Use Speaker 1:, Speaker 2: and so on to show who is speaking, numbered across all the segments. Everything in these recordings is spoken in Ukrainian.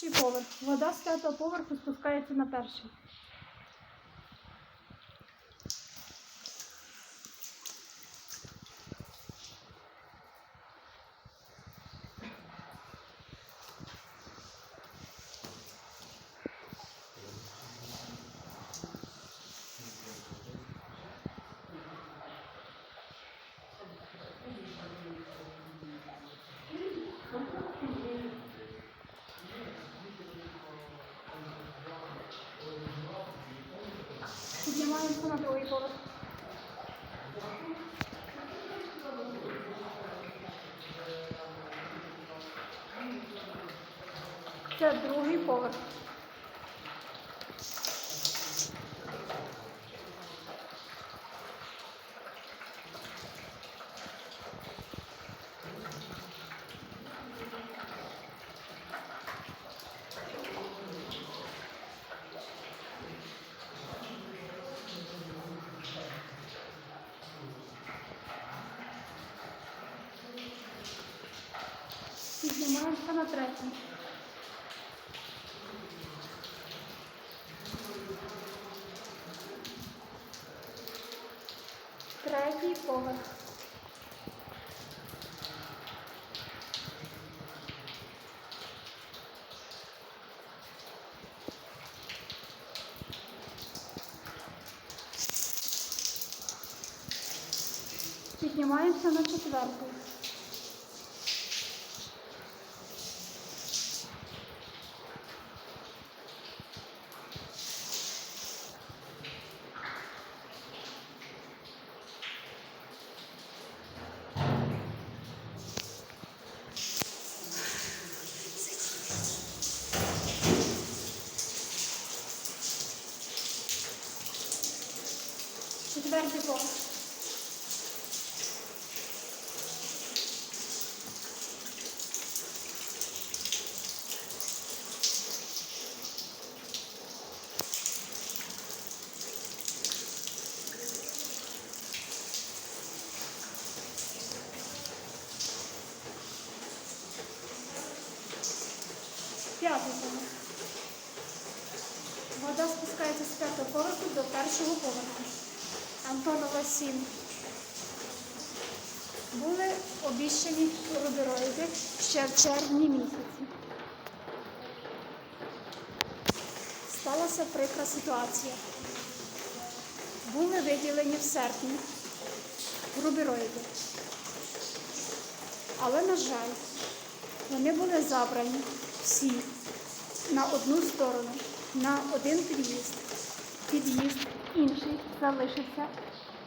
Speaker 1: Перший поверх. Вода з п'ятого поверху спускається на перший. Піднімаємося на другий поверх. Це другий поверх. Піднімаємося на третій. Третій поверх. Піднімаємося на четвертий. П'ятий поверх. Вода спускається з п'ятого поверху до першого поверху. Антонова 7. Були обіщані рубероїди ще в червні місяці. Сталася прикра ситуація. Були виділені в серпні рубероїди. Але, на жаль, вони були забрані всі на одну сторону, на один під'їзд. Під'їзд інший залишився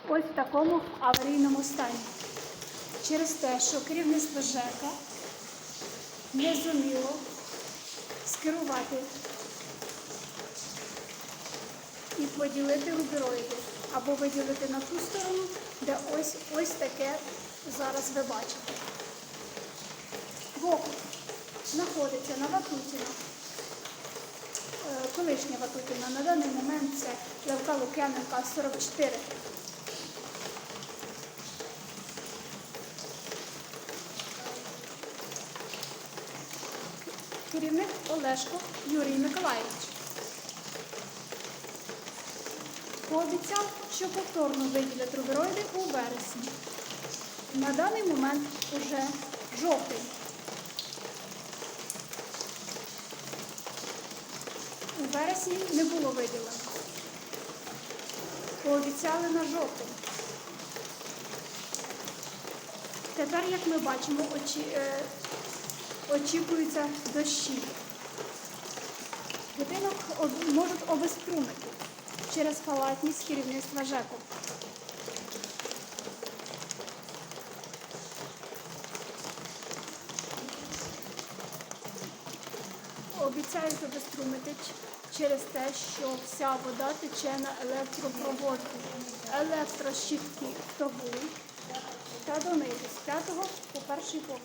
Speaker 1: ось в такому аварійному стані. Через те, що керівництво ЖЕКа не зуміло скерувати і поділити рубероїди або виділити на ту сторону, де ось ось таке зараз ви бачите. Боку знаходиться на Ватутіна, колишня Ватутіна, на даний момент це Левка Лук'яненка 44. Керівник Олешко Юрій Миколаївич. Пообіцяв, що повторно виділять рубероїди у вересні. На даний момент уже жовтий. Вересні не було виділено. Пообіцяли на жовтень. Тепер, як ми бачимо, очі, е, очікуються дощі. Будинок об- можуть обеструмити через халатність керівництва ЖЕКу. Обіцяють обеструмити через те, що вся вода тече на електропроводку, електрощитки, в були, та донизу з п'ятого по перший поверх.